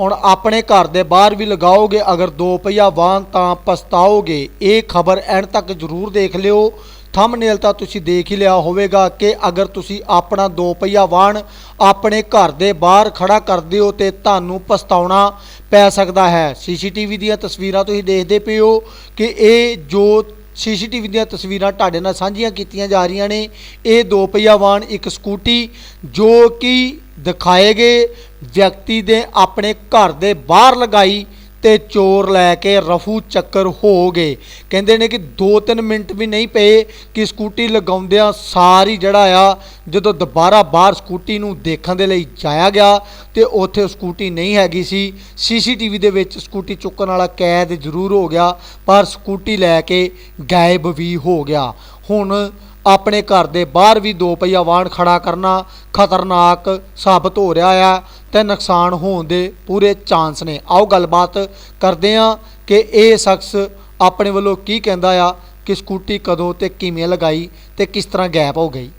ਹੁਣ ਆਪਣੇ ਘਰ ਦੇ ਬਾਹਰ ਵੀ ਲਗਾਓਗੇ, ਅਗਰ ਦੋ ਪਹੀਆ ਵਾਹਨ ਤਾਂ ਪਛਤਾਓਗੇ। ਇਹ ਖਬਰ ਐਂਡ ਤੱਕ ਜ਼ਰੂਰ ਦੇਖ ਲਿਓ। ਥੰਬਨੇਲ ਤਾਂ ਤੁਸੀਂ ਦੇਖ ਹੀ ਲਿਆ ਹੋਵੇਗਾ ਕਿ ਅਗਰ ਤੁਸੀਂ ਆਪਣਾ ਦੋ ਪਹੀਆ ਵਾਹਨ ਆਪਣੇ ਘਰ ਦੇ ਬਾਹਰ ਖੜਾ ਕਰਦੇ ਹੋ ਤੇ ਤੁਹਾਨੂੰ ਪਛਤਾਉਣਾ ਪੈ ਸਕਦਾ ਹੈ। ਸੀਸੀਟੀਵੀ ਦੀਆਂ ਤਸਵੀਰਾਂ ਤੁਸੀਂ ਦੇਖਦੇ ਪਏ ਹੋ ਕਿ ਇਹ ਜੋ ਸੀਸੀਟੀਵੀ ਦੀਆਂ ਤਸਵੀਰਾਂ ਤੁਹਾਡੇ ਨਾਲ ਸਾਂਝੀਆਂ ਕੀਤੀਆਂ ਜਾ ਰਹੀਆਂ ਨੇ, ਇਹ ਦੋ ਪਹੀਆ ਵਾਹਨ ਇੱਕ ਸਕੂਟੀ ਜੋ ਕਿ ਦਿਖਾਏ ਗਏ ਵਿਅਕਤੀ ਦੇ ਆਪਣੇ ਘਰ ਦੇ ਬਾਹਰ ਲਗਾਈ ਤੇ ਚੋਰ ਲੈ ਕੇ ਰਫੂ ਚੱਕਰ ਹੋ ਗਏ। ਕਹਿੰਦੇ ਨੇ ਕਿ 2-3 ਮਿੰਟ ਵੀ ਨਹੀਂ ਪਏ ਕਿ ਸਕੂਟੀ ਲਗਾਉਂਦਿਆਂ ਸਾਰੀ ਜਿਹੜਾ ਆ, ਜਦੋਂ ਦੁਬਾਰਾ ਬਾਹਰ ਸਕੂਟੀ ਨੂੰ ਦੇਖਣ ਦੇ ਲਈ ਜਾਇਆ ਗਿਆ ਤੇ ਉੱਥੇ ਸਕੂਟੀ ਨਹੀਂ ਹੈਗੀ ਸੀ। ਸੀਸੀਟੀਵੀ ਦੇ ਵਿੱਚ ਸਕੂਟੀ ਚੁੱਕਣ ਵਾਲਾ ਕੈਦ ਜ਼ਰੂਰ ਹੋ ਗਿਆ, ਪਰ ਸਕੂਟੀ ਲੈ ਕੇ ਗਾਇਬ ਵੀ ਹੋ ਗਿਆ। ਹੁਣ ਆਪਣੇ ਘਰ ਦੇ ਬਾਹਰ ਵੀ ਦੋ ਪਹੀਆ ਵਾਹਨ ਖੜਾ ਕਰਨਾ ਖਤਰਨਾਕ ਸਾਬਤ ਹੋ ਰਿਹਾ ਆ। ਤੇ ਨੁਕਸਾਨ ਹੋਣ ਦੇ ਪੂਰੇ ਚਾਂਸ ਨੇ। ਆਓ ਗੱਲਬਾਤ ਕਰਦੇ ਆ ਕਿ ਇਹ ਸ਼ਖਸ ਆਪਣੇ ਵੱਲੋਂ ਕੀ ਕਹਿੰਦਾ ਆ ਕਿ ਸਕੂਟੀ ਕਦੋਂ ਤੇ ਕਿਵੇਂ ਲਗਾਈ ਤੇ ਕਿਸ ਤਰ੍ਹਾਂ ਗੈਪ ਹੋ ਗਈ।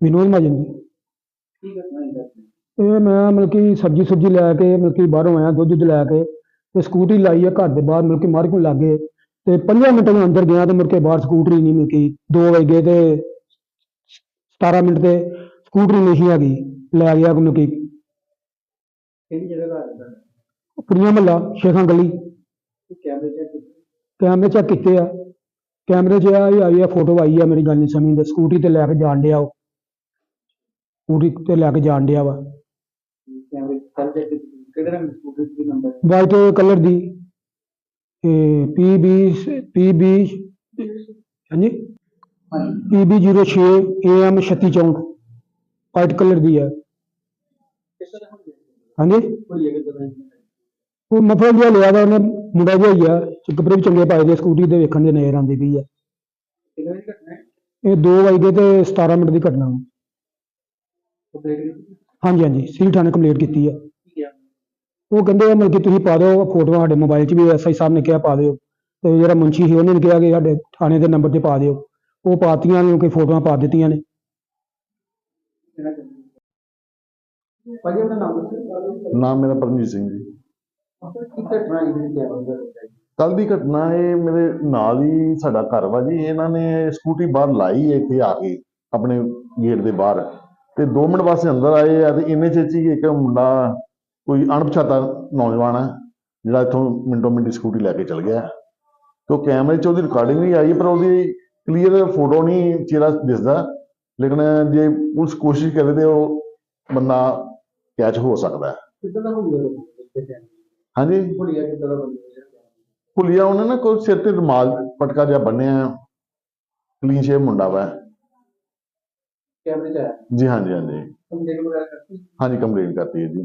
ਵਿਨੋਦ ਮਹਾਜਨ ਜੀ। ਇਹ ਮੈਂ ਮਤਲਬ ਕਿ ਸਬਜ਼ੀ ਸੁਬਜ਼ੀ ਲੈ ਕੇ ਮਤਲਬ ਕਿ ਬਾਹਰੋਂ ਆਇਆ, ਦੁੱਧ ਦੁੱਧ ਲੈ ਕੇ ਤੇ ਸਕੂਟੀ ਲਾਈ ਆ ਘਰ ਦੇ ਬਾਹਰ, ਮਤਲਬ ਕਿ ਮਾਰਕੀਟ ਨੂੰ ਲੱਗੇ ਤੇ 5 ਮਿੰਟ ਨੂੰ ਅੰਦਰ ਗਿਆ ਤੇ ਮੁੜ ਕੇ ਬਾਹਰ ਸਕੂਟਰੀ ਨਹੀਂ ਮਤਲਬ ਕਿ 2 ਵਜੇ ਤੇ 17 ਮਿੰਟ ਤੇ ਸਕੂਟਰੀ ਨਹੀਂ ਹੈਗੀ ਲੈ ਗਿਆ ਮਤਲਬ ਕਿ? ਕਿਹੜੀ ਜਗ੍ਹਾ ਘਰ ਹੈ ਕੁੜੀਆਂ ਮਹੱਲਾ ਸ਼ੇਖਾਂ ਗਲੀ। ਕੈਮਰੇ ਚੈੱਕ ਕੈਮਰੇ ਚੈੱਕ ਕੀਤੇ ਆ? ਕੈਮਰੇ 'ਚ ਆ ਆਈ ਆ ਫੋਟੋ ਆਈ ਆ ਮੇਰੀ ਗੱਲ ਨਹੀਂ ਸਮਝਦੇ। ਸਕੂਟੀ ਤੇ ਲੈ ਕੇ ਜਾਣ ਡਿਆ ਉਹ। ਸਕੂਟੀ ਤੇ ਲੈ ਕੇ ਜਾਣ ਡਿਆ ਵਾ। ਕੈਮਰੇ ਕੱਲ ਚੈੱਕ ਕਿਹੜੇ ਰੰਗ ਦੀ ਸਕੂਟਰ ਦੀ ਨੰਬਰ? ਵਾਈਟ ਕਲਰ ਦੀ। ਤੇ ਪੀਬੀ ਪੀਬੀ ਹਾਂਜੀ? ਹਾਂਜੀ। ਪੀਬੀ 06 AM 3664 ਵਾਈਟ ਕਲਰ ਦੀ ਹੈ ਹਾਂਜੀ? ਉਹ ਮਫਲ ਜਿਹਾ ਲਿਆ ਦਾ ਉਹਨੇ ਮੁੰਡਾ ਜਿਹਾ ਹੀ ਆ ਚ- ਕੱਪੜੇ ਵੀ ਚੰਗੇ ਪਾਏ ਦੇ, ਸਕੂਟੀ ਤੇ ਵੇਖਣ ਦੇ ਨਜ਼ਰ ਆਉਂਦੀ ਪਈ ਆ। ਇਹ 2 ਵਜੇ ਤੇ 17 ਮਿੰਟ ਦੀ ਘਟਨਾ ਵਾ। ਹਾਂਜੀ ਹਾਂਜੀ, ਸਿਵਲ ਥਾਣੇ ਕੰਪਲੀਟ ਕੀਤੀ ਆ। ਉਹ ਕਹਿੰਦੇ ਆ, ਮਤਲਬ ਕਿ ਤੁਸੀਂ ਪਾ ਦਿਓ, ਫੋਟੋਆਂ ਸਾਡੇ ਮੋਬਾਈਲ 'ਚ ਵੀ ਐਸਆਈ ਸਾਹਿਬ ਨੇ ਕਿਹਾ ਪਾ ਦਿਓ। ਤੇ ਜਿਹੜਾ ਮੁੰਸ਼ੀ ਸੀ, ਉਹਨੇ ਵੀ ਕਿਹਾ ਕਿ ਸਾਡੇ ਥਾਣੇ ਦੇ ਨੰਬਰ ਤੇ ਪਾ ਦਿਓ। ਉਹ ਪਾਤੀਆਂ ਨੇ ਕਿ ਫੋਟੋਆਂ ਪਾ ਦਿੱਤੀਆਂ ਨੇ। ਭਾਜੀ ਨਾਮ ਦੱਸੋ ਨਾਮ ਮੇਰਾ ਪਰਮਜੀਤ ਸਿੰਘ ਜੀ। ਹੈ ਕੱਲ ਦੀ ਘਟਨਾ ਇਹ ਮੇਰੇ ਨਾਲ ਹੀ ਸਾਡਾ ਘਰ ਵਾ ਜੀ। ਇਹਨਾਂ ਨੇ ਸਕੂਟੀ ਬਾਹਰ ਲਾਈ ਇੱਥੇ ਆ ਕੇ ਆਪਣੇ ਗੇਟ ਦੇ ਬਾਹਰ। ਤੇ 2 ਮਿੰਟ ਵਾਸਤੇ ਅੰਦਰ ਆਏ ਆ ਤੇ ਇੰਨੇ ਚ ਹੀ ਇੱਕ ਮੁੰਡਾ ਕੋਈ ਅਣਪਛਾਤਾ ਨੌਜਵਾਨ ਹੈ ਜਿਹੜਾ ਇੱਥੋਂ ਮਿੰਟੋ ਮਿੰਟੀ ਸਕੂਟੀ ਲੈ ਕੇ ਚਲ ਗਿਆ। ਤੇ ਕੈਮਰੇ 'ਚ ਉਹਦੀ ਰਿਕਾਰਡਿੰਗ ਨਹੀਂ ਆਈ ਪਰ ਉਹਦੀ ਕਲੀਅਰ ਫੋਟੋ ਨਹੀਂ ਚਿਹਰਾ ਦਿਸਦਾ। ਲੇਕਿਨ ਜੇ ਪੁਲਿਸ ਕੋਸ਼ਿਸ਼ ਕਰੇ ਤੇ ਉਹ ਬੰਦਾ ਕੈਚ ਹੋ ਸਕਦਾ ਹੈ। ਕਿੱਦਾਂ ਦਾ ਹੁੰਦਾ ਹਾਂਜੀ। ਭੁੱਲਿਆ ਕਿੱਦਾਂ ਦਾ ਬੰਦਾ ਹੈ ਭੁੱਲਿਆ ਉਹਨੇ ਨਾ ਕੋਈ ਸਿਰ ਤੇ ਰੁਮਾਲ ਪਟਕਾ ਜਿਹਾ ਬੰਨਿਆ ਕਲੀਨ ਸ਼ੇਵ ਮੁੰਡਾ ਵਾ। ਕੈਮਰੇ ਚ ਆਇਆ? ਜੀ ਹਾਂਜੀ ਹਾਂਜੀ। ਕੰਪਲੀਟ ਵਗੈਰਾ ਕਰਤੀ? ਹਾਂਜੀ ਕੰਪਲੇਂਟ ਕਰਤੀ ਹੈ ਜੀ।